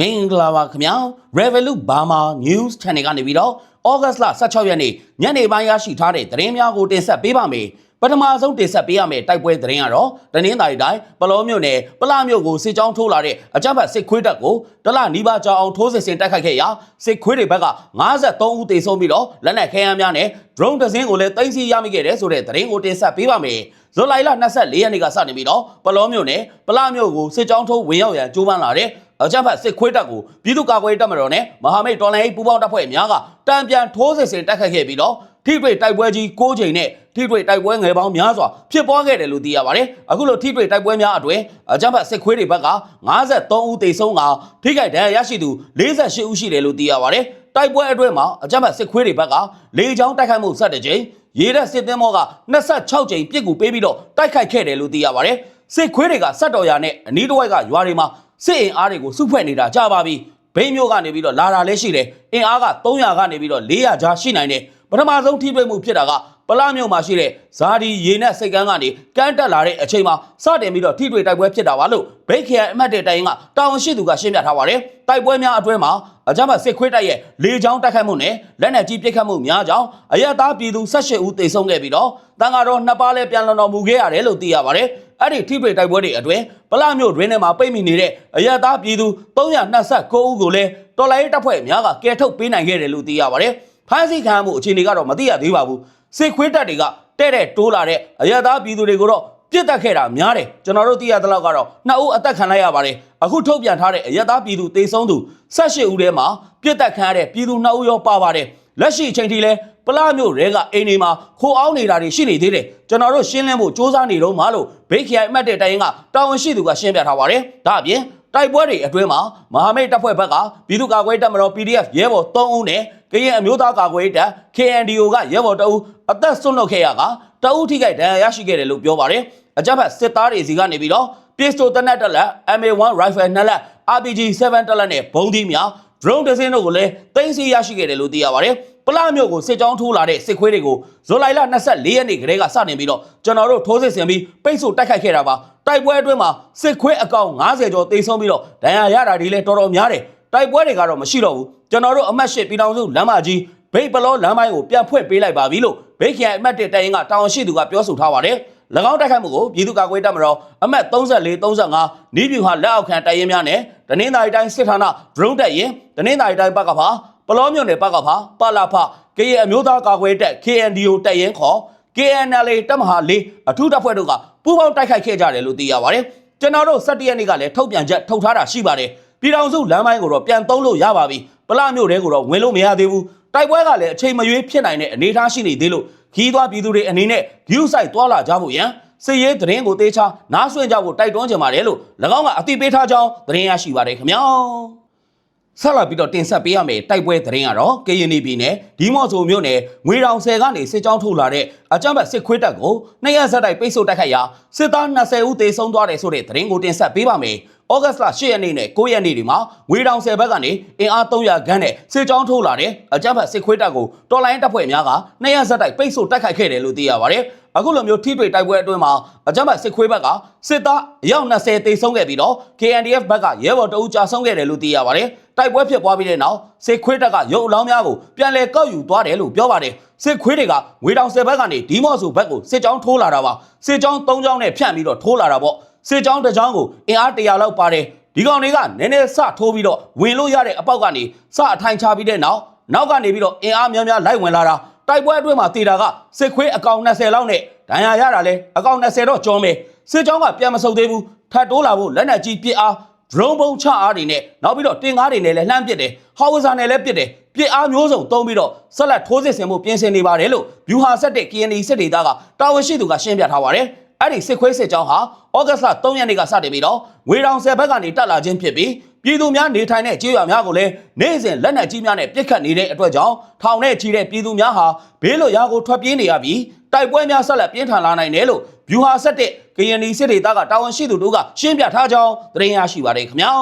မင်္ဂလာပါခင်ဗျာ Revolut Burma News Channel ကနေပြီးတော့ဩဂတ်စ်လ16ရက်နေ့ညနေပိုင်းရရှိထားတဲ့သတင်းများကိုတင်ဆက်ပေးပါမယ်ပထမဆုံးတင်ဆက်ပေးရမယ့်တိုက်ပွဲသတင်းကတော့တနင်္သာရီတိုင်းပလောမြို့နယ်ပလမြို့ကိုစစ်ကြောင်းထိုးလာတဲ့အကြမ်းဖက်စစ်ခွေးတပ်ကိုတလနီးပါးကြောင်အောင်ထိုးစစ်ဆင်တိုက်ခိုက်ခဲ့ရာစစ်ခွေးတွေဘက်က53ဦးသေဆုံးပြီးတော့လက်နက်ခဲယမ်းများနဲ့ drone တစ်စင်းကိုလည်းတင်စီရမိခဲ့တယ်ဆိုတဲ့သတင်းကိုတင်ဆက်ပေးပါမယ်ဇူလိုင်လ24ရက်နေ့ကစတင်ပြီးတော့ပလောမြို့နယ်ပလမြို့ကိုစစ်ကြောင်းထိုးဝင်ရောက်ရန်ကြိုးပမ်းလာတဲ့ အကြမ်းဖက်စစ်ခွေးတပ်ကိုပြည်သူ့ကာကွယ်ရေးတပ်မတော်နဲ့မဟာမိတ်တော်လှန်ရေးပူးပေါင်းတပ်ဖွဲ့များကတံပြန်ထိုးစစ်ဆင်တိုက်ခိုက်ခဲ့ပြီးတော့ထိတွေ့တိုက်ပွဲကြီး6ချိန်နဲ့ထိတွေ့တိုက်ပွဲငယ်ပေါင်းများစွာဖြစ်ပွားခဲ့တယ်လို့သိရပါတယ်။အခုလိုထိတွေ့တိုက်ပွဲများအတွင်းအကြမ်းဖက်စစ်ခွေးတွေဘက်က53ဦးသေဆုံးကထိခိုက်ဒဏ်ရာရရှိသူ48ဦးရှိတယ်လို့သိရပါတယ်။တိုက်ပွဲအတွင်းမှာအကြမ်းဖက်စစ်ခွေးတွေဘက်ကလေကြောင်းတိုက်ခိုက်မှုဆက်တဲ့ချိန်ရေတပ်စစ်သင်းမောက26ချိန်ပြစ်ကူပေးပြီးတော့တိုက်ခိုက်ခဲ့တယ်လို့သိရပါတယ်။စစ်ခွေးတွေကစက်တော်ရနဲ့အနီးတစ်ဝိုက်ကရွာတွေမှာ စစ်အင်အားတွေကိုစုဖွဲ့နေတာကြာပါပြီ။ဘိန်းမျိုးကနေပြီးတော့လာတာလည်းရှိတယ်။အင်အားက300ကနေပြီးတော့400ကြားရှိနိုင်တယ်။ပထမဆုံးထိတွေ့မှုဖြစ်တာကပလမြို့မှာရှိတဲ့ဇာဒီရေနဲ့စိတ်ကန်းကနေကန်းတက်လာတဲ့အချိန်မှာစတင်ပြီးတော့ထိတွေ့တိုက်ပွဲဖြစ်တာပါလို့ဘိတ်ခရိုင်အမှတ်တဲ့တိုင်ကတာဝန်ရှိသူကရှင်းပြထားပါတယ်။တိုက်ပွဲများအတွင်းမှာအကြမ်းဖက်စစ်ခွေးတိုက်ရဲ့လေကြောင်းတိုက်ခိုက်မှုနဲ့လက်နက်ကြီးပစ်ခတ်မှုများကြောင်းအရက်သားပြည်သူ18ဦးသေဆုံးခဲ့ပြီးတော့တန်ဃာတော်နှစ်ပါးလည်းပြန်လည်တော်မူခဲ့ရတယ်လို့သိရပါတယ်။ အဲ့ဒီထိတွေ့တိုက်ပွဲတွေအတွင်းပလမြို့တွင်ထဲမှာပိတ်မိနေတဲ့အရက်သားပြည်သူ329ဦးကိုလည်းတော်လိုင်းတပ်ဖွဲ့များကကယ်ထုတ်ပေးနိုင်ခဲ့တယ်လို့သိရပါတယ်။ဖမ်းဆီးခံရမှုအခြေအနေကတော့မသိရသေးပါဘူး။စစ်ခွေးတပ်တွေကတဲ့တဲ့တိုးလာတဲ့အရက်သားပြည်သူတွေကိုတော့ပြစ်တက်ခဲ့တာများတယ်ကျွန်တော်တို့သိရသလောက်ကတော့နှစ်ဦးအသက်ခံလိုက်ရပါတယ်အခုထုတ်ပြန်ထားတဲ့အရက်သားပြည်သူတေဆုံးသူ18ဦးထဲမှာပြစ်တက်ခံရတဲ့ပြည်သူ2ဦးရောပါပါတယ်လက်ရှိအချိန်ထိလဲ ပလာမျိုးရဲကအိမ်နေမှာခိုအောင်နေတာတွေရှိနေသေးတယ်ကျွန်တော်တို့ရှင်းလင်းဖို့စ조사နေတော့မှလို့ဘိတ်ခရိုင်အမှတ်တဲ့တိုင်ကတာဝန်ရှိသူကရှင်းပြထားပါတယ်ဒါအပြင်တိုက်ပွဲတွေအတွင်းမှာမဟာမိတ်တပ်ဖွဲ့ဘက်ကပြည်သူ့ကာကွယ်တပ်မတော် PDF ရဲဘော်3ဦးနဲ့ကရင်အမျိုးသားကာကွယ်တပ် KNDO ကရဲဘော်2ဦးအသက်ဆွလွတ်ခဲ့ရကတအုပ်ထိခိုက်ဒဏ်ရာရရှိခဲ့တယ်လို့ပြောပါတယ်အကြမ်းဖက်စစ်သားတွေစီကနေပြီးတော့ပစ္စတိုတနက်တက်လက် MA1 rifle နှစ်လက် RPG 7တက်လက်နဲ့ဘုံသီးများ drone တစ်စင်းတို့ကိုလည်းတင်စီရရှိခဲ့တယ်လို့သိရပါတယ်ပလမြို့ကိုစစ်ကြောင်းထိုးလာတဲ့စစ်ခွေးတွေကိုဇူလိုင်လ24ရက်နေ့ကလေးကစတင်ပြီးတော့ကျွန်တော်တို့ထိုးစစ်ဆင်ပြီးပိတ်ဆို့တိုက်ခိုက်ခဲ့တာပါတိုက်ပွဲအတွင်းမှာစစ်ခွေးအကောင်90ကျော်တိတ်ဆုံးပြီးတော့ဒဏ်ရာရတာတွေလည်းတော်တော်များတယ်တိုက်ပွဲတွေကတော့မရှိတော့ဘူးကျွန်တော်တို့အမတ်ရှစ်ပြည်တော်စုလမ်းမကြီးဘိတ်ပလောလမ်းပိုင်းကိုပြန်ဖွင့်ပေးလိုက်ပါပြီလို့ဘိတ်ခရိုင်အမတ်တစ်တိုင်ကတာဝန်ရှိသူကပြောဆိုထားပါတယ်၎ င်းတိုက်ခိုက်မှုကိုပြည်သူ့ကာကွယ်တပ်မတော်အမတ်34 35နီးပြူဟာလက်အောက်ခံတိုင်ရင်များနဲ့တနင်္သာရီတိုင်းစစ်ဌာန drone တက်ရင်တနင်္သာရီတိုင်းဘက်ကဖာပလောမြို့နယ်ဘက်ကဖာပလာဖကရင်အမျိုးသားကာကွယ်တပ် KNDO တက်ရင်ခေါ် KNLA တပ်မဟာ၄အထူးတပ်ဖွဲ့တို့ကပူးပေါင်းတိုက်ခိုက်ခဲ့ကြတယ်လို့သိရပါတယ်ကျွန်တော်တို့17ရက်နေ့ကလည်းထုတ်ပြန်ချက်ထုတ်ထားတာရှိပါတယ်ပြည်တော်စုလမ်းပိုင်းကိုတော့ပြန်သုံးလို့ရပါပြီပလမြို့တဲကိုတော့ဝင်လို့မရသေးဘူးတိုက်ပွဲကလည်းအချိန်မရွေးဖြစ်နိုင်တဲ့အနေအထားရှိနေသေးလို့ ခီးသွားပြည်သူတွေအနေနဲ့ view site တွာလာကြဖို့ရန်စစ်ရေးသတင်းကိုတေးချနားဆွင့်ကြဖို့တိုက်တွန်းကြပါတယ်လို့၎င်းကအသိပေးထားကြောင်းသတင်းရရှိပါတယ်ခင်ဗျာဆက်လာပြီးတော့တင်ဆက်ပေးရမယ်တိုက်ပွဲသတင်းကတော့ကရင်ပြည်နယ်ဒီမော့ဆိုမြို့နယ်ငွေတောင်ဆယ်ကနေစစ်ကြောင်းထုတ်လာတဲ့အကြမ်းဖက်စစ်ခွေးတပ်ကိုနှစ်ရက်ဆက်တိုက်ပိတ်ဆို့တိုက်ခိုက်ရာစစ်သား20ဦးသေဆုံးသွားတယ်ဆိုတဲ့သတင်းကိုတင်ဆက်ပေးပါမယ်။ ဩဂတ်စ်လ10ရက်နေ့နဲ့9ရက်နေ့တွေမှာငွေတောင်ဆယ်ဘက်ကနေအင်အား300ခန်းနဲ့စစ်ကြောင်းထိုးလာတဲ့အကြမ်းဖက်စစ်ခွေးတပ်ကိုတော်လိုင်းတပ်ဖွဲ့များကနှစ်ရက်ဆက်တိုက်ပိတ်ဆို့တိုက်ခိုက်ခဲ့တယ်လို့သိရပါတယ်။အခုလိုမျိုးထိတွေ့တိုက်ပွဲအတွင်းမှာအကြမ်းဖက်စစ်ခွေးဘက်ကစစ်သားအယောက်20သေဆုံးခဲ့ပြီးတော့ KNDF ဘက်ကရဲဘော်တအူးကြာဆုံးခဲ့တယ်လို့သိရပါတယ်။တိုက်ပွဲဖြစ်ပွားပြီးတဲ့နောက်စစ်ခွေးတပ်ကရုပ်အလောင်းများကိုပြန်လည်ကောက်ယူသွားတယ်လို့ပြောပါတယ်။စစ်ခွေးတွေကငွေတောင်ဆယ်ဘက်ကနေဒီမော့ဆိုဘက်ကိုစစ်ကြောင်းထိုးလာတာပါ။စစ်ကြောင်း၃ကြောင်းနဲ့ဖြန့်ပြီးတော့ထိုးလာတာပေါ့။ စစ်ကြောင်းတစ်ကြောင်းကိုအင်အား100လောက်ပါတယ်။ဒီကောင်တွေကနည်းနည်းစထိုးပြီးတော့ဝင်လို့ရတဲ့အပေါက်ကနေစအထိုင်ချပြီးတဲ့နောက်နောက်ကနေပြီးတော့အင်အားများများလိုက်ဝင်လာတာတိုက်ပွဲအတွင်းမှာတေတာကစစ်ခွေးအကောင်20လောက်နဲ့ဒဏ်ရာရတာလဲအကောင်20တော့ကျော်မယ်စစ်ကြောင်းကပြန်မဆုတ်သေးဘူးထပ်တိုးလာဖို့လက်နက်ကြီးပစ်အား drone ပုံချအားတွေနဲ့နောက်ပြီးတော့တင်ကားတွေနဲ့လည်းလှမ်းပစ်တယ်ဟောက်ဝဇာနဲ့လည်းပစ်တယ်ပစ်အားမျိုးစုံတုံးပြီးတော့ဆက်လက်ထိုးစစ်ဆင်မှုပြင်ဆင်နေပါတယ်လို့ဗျူဟာဆက်တဲ့ KND စစ်ဒေသကတာဝန်ရှိသူကရှင်းပြထားပါတယ် အဲ့ဒီစစ်ခွေးစစ်ကြောင်းဟာဩဂတ်လ3ရက်နေ့ကစတင်ပြီးတော့ငွေတောင်ဆယ်ဘက်ကနေတက်လာခြင်းဖြစ်ပြီးပြည်သူများနေထိုင်တဲ့ကြေးရွာများကိုလည်းနေ့စဉ်လက်နက်ကြီးများနဲ့ပစ်ခတ်နေတဲ့အတွက်ကြောင့်ထောင်နဲ့ချီတဲ့ပြည်သူများဟာဘေးလွတ်ရာကိုထွက်ပြေးနေရပြီးတိုက်ပွဲများဆက်လက်ပြင်းထန်လာနိုင်တယ်လို့ဗျူဟာဆက်တဲ့ KND စစ်ဒေသကတာဝန်ရှိသူတို့ကရှင်းပြထားကြောင်းသတင်းရရှိပါတယ်ခင်ဗျာ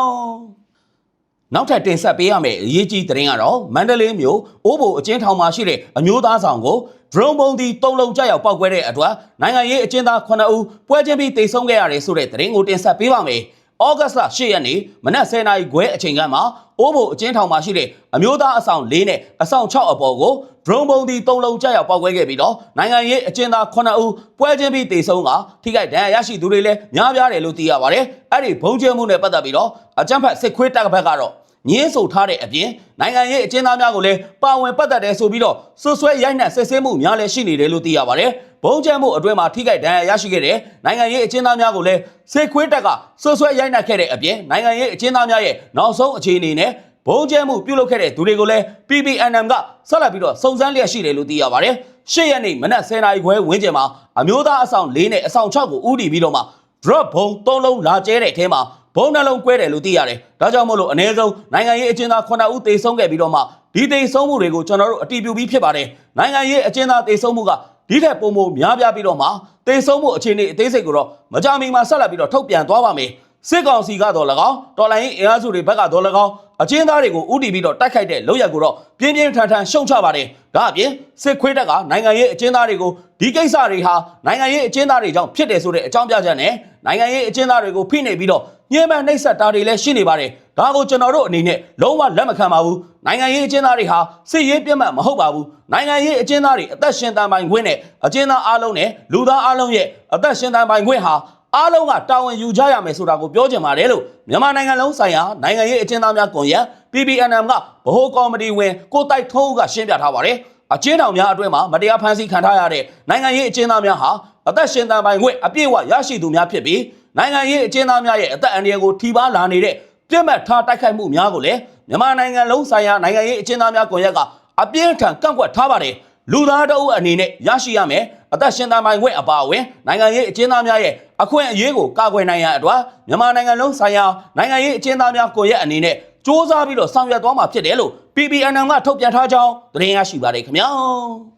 နောက်ထပ်တင်ဆက်ပေးရမယ့်အရေးကြီးသတင်းကတော့မန္တလေးမြို့အိုးဘိုအကျဉ်းထောင်မှာရှိတဲ့အမျိုးသားဆောင်ကို drone ပုံဒီတုံးလုံးကြောက်ရောက်ပောက်ကွဲတဲ့အတွက်နိုင်ငံရေးအကျဉ်းသား9ဦးပွဲချင်းပြီးတိတ်ဆုံးခဲ့ရတယ်ဆိုတဲ့သတင်းကိုတင်ဆက်ပေးပါမယ်ဩဂတ်စ်လ10ရက်နေ့မနက်10:00နာရီခွဲအချိန်ကမှအိုးဘိုအကျဉ်းထောင်မှာရှိတဲ့အမျိုးသားအဆောင်၄နဲ့အဆောင်6အပေါ်ကို drone ပုံဒီ၃လုံးကြောက်ရောက်ပေါက်ကွဲခဲ့ပြီးတော့နိုင်ငံရေးအကျဉ်းသား9ဦးပွဲချင်းပြီးတေဆုံးကထိခိုက်ဒဏ်ရာရရှိသူတွေလည်းများပြားတယ်လို့သိရပါတယ်။အဲ့ဒီဘုံကျဲမှုနဲ့ပတ်သက်ပြီးတော့အကြမ်းဖက်စစ်ခွေးတပ်ဘက်ကတော့ ညင်းဆိုထားတဲ့အပြင်နိုင်ငံရေးအကျဉ်းသားများကိုလည်းပါဝင်ပတ်သက်တယ်ဆိုပြီးတော့ဆွဆွဲရိုက်နှက်ဆက်ဆဲမှုများလည်းရှိနေတယ်လို့သိရပါတယ်။ဘုံကျဲမှုအတွင်းမှာထိခိုက်ဒဏ်ရာရရှိခဲ့တဲ့နိုင်ငံရေးအကျဉ်းသားများကိုလည်းစစ်ခွေးတပ်ကဆွဆွဲရိုက်နှက်ခဲ့တဲ့အပြင်နိုင်ငံရေးအကျဉ်းသားများရဲ့နောက်ဆုံးအခြေအနေနဲ့ဘုံကျဲမှုပြုလုပ်ခဲ့တဲ့သူတွေကိုလည်း PPNM ကဆက်လက်ပြီးတော့စုံစမ်းလျက်ရှိတယ်လို့သိရပါတယ်။ရှေ့ရက်နေ့မနက်10:00နာရီခွဲဝန်းကျင်မှာအမျိုးသားအဆောင်၄နဲ့အဆောင်6ကိုဥတီပြီးတော့မှ drop ဘုံ၃လုံးလာကျဲတဲ့အထဲမှာ ဘုံနှလုံးကွဲတယ်လို့သိရတယ်။ဒါကြောင့်မို့လို့အ ਨੇ ဆုံးနိုင်ငံရေးအကျဉ်းသား9ဦးသေဆုံးခဲ့ပြီးတော့မှဒီသေဆုံးမှုတွေကိုကျွန်တော်တို့အတည်ပြုပြီးဖြစ်ပါတယ်။နိုင်ငံရေးအကျဉ်းသားသေဆုံးမှုကဒီထက်ပိုမိုများပြားပြီးတော့မှသေဆုံးမှုအခြေအနေအသေးစိတ်ကိုတော့မကြမီမှာဆက်လက်ပြီးတော့ထုတ်ပြန်သွားပါမယ်။စစ်ကောင်စီကတော့၎င်းတော်လိုင်းအင်အားစုတွေဘက်ကတော့၎င်း အကျဉ်းသားတွေကိုဥတီပြီးတော့တိုက်ခိုက်တဲ့လုပ်ရက်ကိုတော့ပြင်းပြင်းထန်ထန်ရှုံချပါတယ်။ဒါအပြင်စစ်ခွေးတက်ကနိုင်ငံရေးအကျဉ်းသားတွေကိုဒီကိစ္စတွေဟာနိုင်ငံရေးအကျဉ်းသားတွေကြောင့်ဖြစ်တယ်ဆိုတဲ့အကြောင်းပြချက်နဲ့နိုင်ငံရေးအကျဉ်းသားတွေကိုဖိနှိပ်ပြီးတော့ညှဉ်းပန်းနှိပ်စက်တာတွေလည်းရှိနေပါတယ်။ဒါကိုကျွန်တော်တို့အနေနဲ့လုံးဝလက်မခံပါဘူး။နိုင်ငံရေးအကျဉ်းသားတွေဟာစစ်ရေးပြတ်မှတ်မဟုတ်ပါဘူး။နိုင်ငံရေးအကျဉ်းသားတွေအသက်ရှင်တန်ပိုင်ခွင့်နဲ့အကျဉ်းသားအလုံးနဲ့လူသားအလုံးရဲ့အသက်ရှင်တန်ပိုင်ခွင့်ဟာ အားလုံးကတာဝန်ယူကြရမယ်ဆိုတာကိုပြောချင်ပါတယ်လို့မြန်မာနိုင်ငံလုံးဆိုင်ရာနိုင်ငံရေးအကျဉ်းသားများကွန်ရက် PPNM ကဗဟိုကော်မတီဝင်ကိုတိုက်ထုံးဦးကရှင်းပြထားပါတယ်။အကျဉ်းထောင်များအတွင်းမှာမတရားဖမ်းဆီးခံထားရတဲ့နိုင်ငံရေးအကျဉ်းသားများဟာအသက်ရှင်တန်ပိုင်ခွင့်အပြည့်အဝရရှိသူများဖြစ်ပြီးနိုင်ငံရေးအကျဉ်းသားများရဲ့အသက်အန္တရာယ်ကိုထိပါလာနေတဲ့ပြစ်မှတ်ထားတိုက်ခိုက်မှုများကိုလည်းမြန်မာနိုင်ငံလုံးဆိုင်ရာနိုင်ငံရေးအကျဉ်းသားများကွန်ရက်က အပြင်းထန်ကန့်ကွက်ထားပါတယ်။ လူသားတအုပ်အနေနဲ့ရရှိရမယ်အသက်ရှင်တန်ပိုင်ခွင့်အပါအဝင်နိုင်ငံရေးအကျဉ်းသားများရဲ့အခွင့်အရေးကိုကာကွယ်နိုင်ရန်အတွက်မြန်မာနိုင်ငံလုံးဆိုင်ရာနိုင်ငံရေးအကျဉ်းသားများကိုရဲ့အနေနဲ့စ조사ပြီးတော့ဆောင်ရွက်သွားမှာဖြစ်တယ်လို့ PPNM ကထုတ်ပြန်ထားကြောင်းသတင်းရရှိပါတယ်ခင်ဗျာ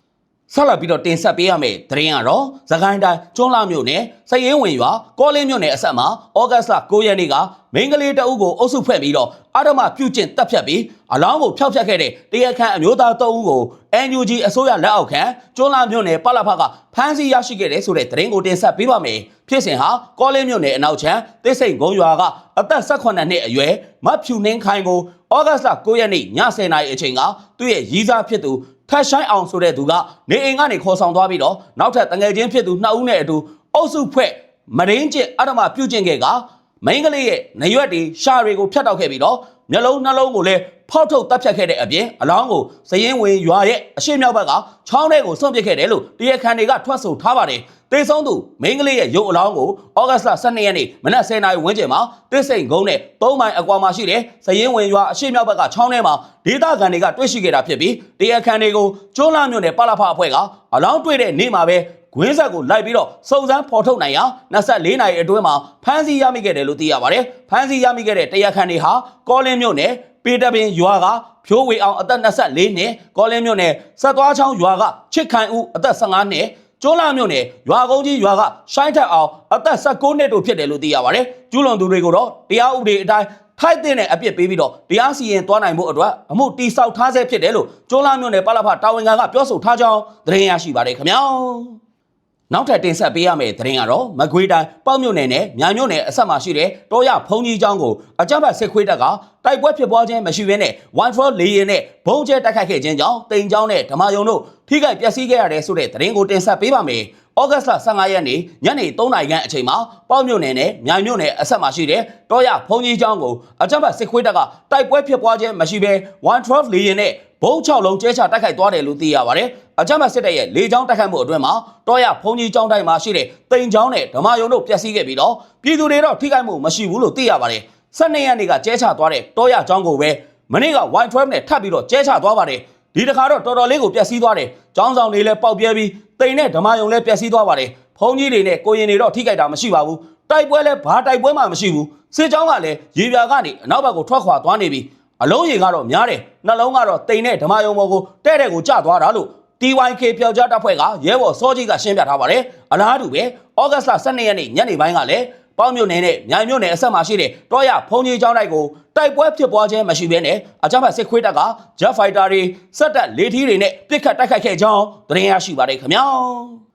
ဆက်လက်ပြီးတော့တင်ဆက်ပေးရမယ့်သတင်းကတော့သခိုင်းတိုင်းကျွန်းလာမြို့နယ်စည်ရင်ဝင်ရွာကောလင်းမြို့နယ်အဆက်မှာဩဂတ်စ်လ9ရက်နေ့ကမိန်းကလေးတအုပ်ကိုအုပ်စုဖွဲ့ပြီးတော့အာဓမပြုကျင့်တပ်ဖြတ်ပြီးအလောင်းကိုဖျောက်ဖျက်ခဲ့တဲ့တရားခံအမျိုးသားတအုပ်ကို NUG အစိုးရလက်အောက်ခံကျွန်းလာမြို့နယ်ပလဖကဖမ်းဆီးရရှိခဲ့တဲ့ဆိုတဲ့သတင်းကိုတင်ဆက်ပေးပါမယ်ဖြစ်စဉ်ဟာကောလင်းမြို့နယ်အနောက်ချမ်းသစ်စိန်ကုန်းရွာကအသက်18နှစ်အရွယ်မဖြူနှင်းခိုင်ကိုဩဂတ်စ်လ9ရက်နေ့ည10:00နာရီအချိန်ကသူ့ရဲ့ရီးစားဖြစ်သူ ထက်ဆိုင်အောင်ဆိုတဲ့သူကနေအိမ်ကနေခေါ်ဆောင်သွားပြီးတော့နောက်ထပ်တငယ်ချင်းဖြစ်သူနှစ်ဦးနဲ့အတူအုပ်စုဖွဲ့မရင်းကျင့်အဓမ္မပြုကျင့်ခဲ့ကမိန်းကလေးရဲ့နရွက်တွေရှာတွေကိုဖျက်တောက်ခဲ့ပြီးတော့မျက်လုံးနှလုံးကိုလည်း ဖောက်ထုတ်တပ်ဖြတ်ခဲ့တဲ့အပြင်အလောင်းကိုစရင်ဝင်ရွာရဲ့အရှိမြောက်ဘက်ကချောင်းထဲကိုဆွန့်ပစ်ခဲ့တယ်လို့တရားခံတွေကထွက်ဆိုထားပါတယ်တေဆုံးသူမိန်းကလေးရဲ့ရုပ်အလောင်းကိုဩဂတ်လ12ရက်နေ့မနက်10:00နာရီဝန်းကျင်မှာတစ်စိန်ကုန်းနဲ့၃မိုင်အကွာမှာရှိတဲ့စရင်ဝင်ရွာအရှိမြောက်ဘက်ကချောင်းထဲမှာဒေသခံတွေကတွေ့ရှိခဲ့တာဖြစ်ပြီးတရားခံတွေကိုကျွန်းလာမြို့နယ်ပလဖအဖွဲ့ကအလောင်းတွေ့တဲ့နေ့မှာပဲကွင်းဆက်ကိုလိုက်ပြီးတော့စုံစမ်းဖော်ထုတ်နိုင်ရာ24နာရီအတွင်းမှာဖမ်းဆီးရမိခဲ့တယ်လို့သိရပါတယ်။ဖမ်းဆီးရမိခဲ့တဲ့တရားခံတွေဟာကောလင်းမြို့နယ် ပေတပင်ရွာကဖြိုးဝေအောင်အသက်24နှစ်ကောလင်းမြို့နယ်စက်သွားချောင်းရွာကချစ်ခိုင်ဦးအသက်15နှစ်ကျွန်းလာမြို့နယ်ရွာကုန်းကြီးရွာကရှိုင်းထက်အောင်အသက်16နှစ်တို့ဖြစ်တယ်လို့သိရပါတယ်။ကျူးလွန်သူတွေကိုတော့တရားဥပဒေအတိုင်းထိုက်တဲ့အပြစ်ပေးပြီးတော့တရားစီရင်သွားနိုင်မှုအတွက်အမှုတိစောက်ထားဆဲဖြစ်တယ်လို့ကျွန်းလာမြို့နယ်ပလဖတာဝန်ခံကပြောဆိုထားကြောင်းသတင်းရရှိပါတယ်ခင်ဗျာ။ နောက်ထပ်တင်ဆက်ပေးရမယ့်သတင်းကတော့မကွေးတိုင်းပေါ့မြို့နယ်နဲ့မြိုင်မြို့နယ်အဆက်မှာရှိတဲ့တောရဖုံကြီးကျောင်းကိုအကြမ်းဖက်စစ်ခွေးတပ်ကတိုက်ပွဲဖြစ်ပွားခြင်းမရှိဘဲနဲ့ one for လေရင်နဲ့ဘုံကျဲတိုက်ခိုက်ခဲ့ခြင်းကြောင့်တိန်ကျောင်းနဲ့ဓမ္မယုံတို့ထိခိုက်ပျက်စီးခဲ့ရတဲ့ဆိုတဲ့သတင်းကိုတင်ဆက်ပေးပါမယ်။ဩဂတ်လ15ရက်နေ့ညနေ3နာရီခန့်အချိန်မှာပေါ့မြို့နယ်နဲ့မြိုင်မြို့နယ်အဆက်မှာရှိတဲ့တောရဖုံကြီးကျောင်းကိုအကြမ်းဖက်စစ်ခွေးတပ်ကတိုက်ပွဲဖြစ်ပွားခြင်းမရှိဘဲ112လေရင်နဲ့ဘုံ6လုံးကျဲချတိုက်ခိုက်သွားတယ်လို့သိရပါတယ်။ အကြမ်းဖက်စစ်တပ်ရဲ့လေကြောင်းတိုက်ခိုက်မှုအတွင်းမှာတောရဖုံကြီးကျောင်းတိုင်းမှာရှိတဲ့တိန်ကျောင်းနဲ့ဓမ္မယုံတို့ပျက်စီးခဲ့ပြီးတော့ပြည်သူတွေတော့ထိခိုက်မှုမရှိဘူးလို့သိရပါတယ်။12ရက်နေ့ကကျဲချသွားတဲ့တောရကျောင်းကိုပဲမနေ့က Y12 နဲ့ထပ်ပြီးတော့ကျဲချသွားပါတယ်။ဒီတခါတော့တော်တော်လေးကိုပျက်စီးသွားတယ်။ကျောင်းဆောင်တွေလည်းပေါက်ပြဲပြီးတိန်နဲ့ဓမ္မယုံလည်းပျက်စီးသွားပါတယ်။ဖုံကြီးတွေနဲ့ကိုရင်တွေတော့ထိခိုက်တာမရှိပါဘူး။တိုက်ပွဲလည်းဘာတိုက်ပွဲမှမရှိဘူး။စစ်ကြောင်းကလည်းရေပြာကနေအနောက်ဘက်ကိုထွက်ခွာသွားနေပြီ။အလုံးရေကတော့များတယ်နှလုံးကတော့တိမ်နဲ့ဓမ္မယုံဘောကိုတဲ့တဲ့ကိုကျသွားတာလို့ TYK ပျောက်ကြားတပ်ဖွဲ့ကရဲဘော်စောကြီးကရှင်းပြထားပါတယ်အလားတူပဲဩဂတ်လ12ရက်နေ့ညနေပိုင်းကလည်းပေါင်းမြို့နယ်နဲ့မြိုင်မြို့နယ်အဆက်မှာရှိတဲ့တောရဖုံကြီးကျောင်းတိုက်ကိုတိုက်ပွဲဖြစ်ပွားခြင်းမရှိဘဲနဲ့အကြမ်းဖက်စစ်ခွေးတပ်က Jet Fighter တွေစက်တပ်လေထီးတွေနဲ့ပစ်ခတ်တိုက်ခိုက်ခဲ့ကြောင်းသတင်းရရှိပါတယ်ခင်ဗျာ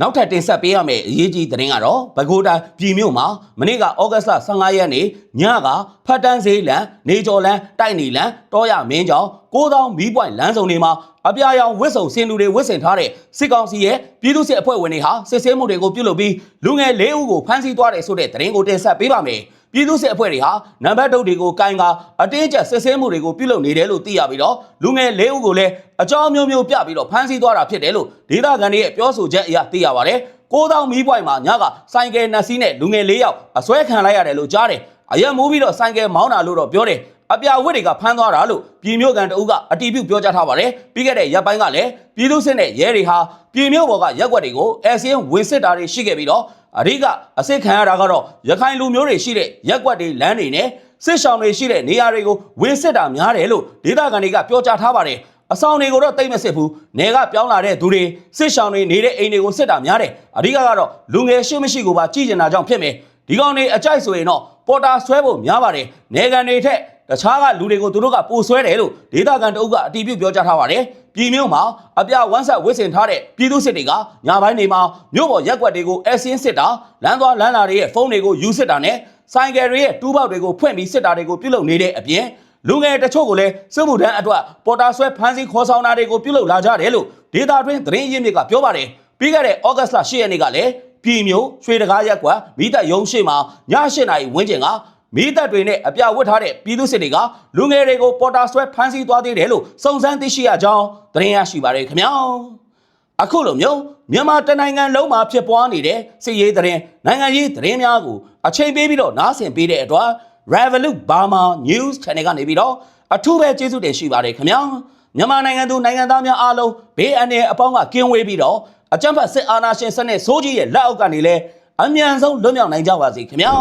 နောက်ထပ်တင်ဆက်ပေးရမယ့်အရေးကြီးသတင်းကတော့ဘဂိုးတိုင်းပြည်မြို့မှာမနေ့ကဩဂတ်စ်လ15ရက်နေ့ညကဖတ်တန်းဈေးလန်နေကျော်လန်တိုက်နေလန်တောရမင်းကျောင်း9000မီးပွိုင်လမ်းစုံတွေမှာအပြာရောင်ဝစ်စုံစင်တူတွေဝစ်ဆင်ထားတဲ့စစ်ကောင်စီရဲ့ပြည်သူ့စစ်အဖွဲ့ဝင်တွေဟာစစ်ဆေးမှုတွေကိုပြုလုပ်ပြီးလူငယ်၄ဦးကိုဖမ်းဆီးသွားတယ်ဆိုတဲ့သတင်းကိုတင်ဆက်ပေးပါမယ် ပြည်သူ့စစ်အဖွဲ့တွေဟာနံပါတ်တုတ်တွေကိုကင်ကအတင်းကျပ်စစ်ဆေးမှုတွေကိုပြုလုပ်နေတယ်လို့သိရပြီးတော့လူငယ်၄ဦးကိုလည်းအကြောင်းမျိုးမျိုးပြပြီးတော့ဖမ်းဆီးသွားတာဖြစ်တယ်လို့ဒေသခံတွေရဲ့ပြောဆိုချက်အရသိရပါတယ်9000မီးပွိုင်မှာညကဆိုင်ကယ်နှစ်စီးနဲ့လူငယ်၄ယောက်အစွဲခံလိုက်ရတယ်လို့ကြားတယ်အရက်မိုးပြီးတော့ဆိုင်ကယ်မောင်းတာလို့တော့ပြောတယ် အပြာဝစ်တွေကဖမ်းသွားတာလို့ပြည်မျိုးကန်တအုပ်ကအတီးပြုတ်ပြောကြားထားပါတယ်ပြီးခဲ့တဲ့ရက်ပိုင်းကလည်းပြည်သူ့စစ်နဲ့ရဲတွေဟာပြည်မျိုးဘော်ကရက်ွက်တွေကိုအစင်းဝင်စစ်တာတွေရှိခဲ့ပြီးတော့အဓိကအစစ်ခံရတာကတော့ရခိုင်လူမျိုးတွေရှိတဲ့ရက်ွက်တွေလမ်းတွေနဲ့စစ်ဆောင်တွေရှိတဲ့နေရာတွေကိုဝင်စစ်တာများတယ်လို့ဒေသခံတွေကပြောကြားထားပါတယ်အဆောင်တွေကိုတော့တိတ်မစစ်ဘူး။နေကပြောင်းလာတဲ့သူတွေစစ်ဆောင်တွေနေတဲ့အိမ်တွေကိုစစ်တာများတယ်။အဓိကကတော့လူငယ်ရှိမရှိကိုပါကြည်ကျင်တာကြောင့်ဖြစ်မယ်။ဒီကောင်တွေအကြိုက်ဆိုရင်တော့ပေါ်တာဆွဲဖို့များပါတယ်။နေကန်တွေထက် တခြားကလူတွေကိုသူတို့ကပိုဆွဲတယ်လို့ဒေသခံတအုပ်ကအတီးပြုတ်ပြောကြားထားပါတယ်။ပြည်မျိုးမှာအပြဝမ်းဆက်ဝစ်စင်ထားတဲ့ပြည်သူစစ်တွေကညပိုင်းနေမှာမြို့ပေါ်ရက်ွက်တွေကိုအစင်းစစ်တာလမ်းသွားလမ်းလာတွေရဲ့ဖုန်းတွေကိုယူစစ်တာနဲ့ဆိုင်ကယ်တွေရဲ့တူးပေါက်တွေကိုဖွင့်ပြီးစစ်တာတွေကိုပြုလုပ်နေတဲ့အပြင်လူငယ်တချို့ကိုလည်းစစ်မှုထမ်းအတွက်ပေါ်တာဆွဲဖမ်းဆီးခေါ်ဆောင်တာတွေကိုပြုလုပ်လာကြတယ်လို့ဒေတာတွင်သတင်းရင်းမြစ်ကပြောပါတယ်ပြီးခဲ့တဲ့ဩဂတ်စ်လ10ရက်နေ့ကလည်းပြည်မျိုးရွှေတကားရက်ကွက်မိသက်ရုံရှိမှာည8နာရီဝန်းကျင်က မိသက်တွေနဲ့အပြဝတ်ထားတဲ့ပြည်သူစစ်တွေကလူငယ်တွေကိုပေါ်တာဆွဲဖမ်းဆီးသွားသေးတယ်လို့စုံစမ်းသိရှိရကြောင်းသတင်းရရှိပါတယ်ခင်ဗျာအခုလိုမျိုးမြန်မာတနိုင်ငံလုံးမှာဖြစ်ပွားနေတဲ့စစ်ရေးသတင်းနိုင်ငံရေးသတင်းများကိုအချိန်ပေးပြီးတော့နားဆင်ပေးတဲ့အတွက် Revolut Burma News Channel ကနေပြီးတော့အထူးပဲကျေးဇူးတင်ရှိပါတယ်ခင်ဗျာမြန်မာနိုင်ငံသူနိုင်ငံသားများအားလုံးဘေးအန္တရာယ်အပေါင်းကကင်းဝေးပြီးတော့အကြမ်းဖက်စစ်အာဏာရှင်စနစ်ဆိုးကြီးရဲ့လက်အောက်ကနေလဲအမြန်ဆုံးလွတ်မြောက်နိုင်ကြပါစေခင်ဗျာ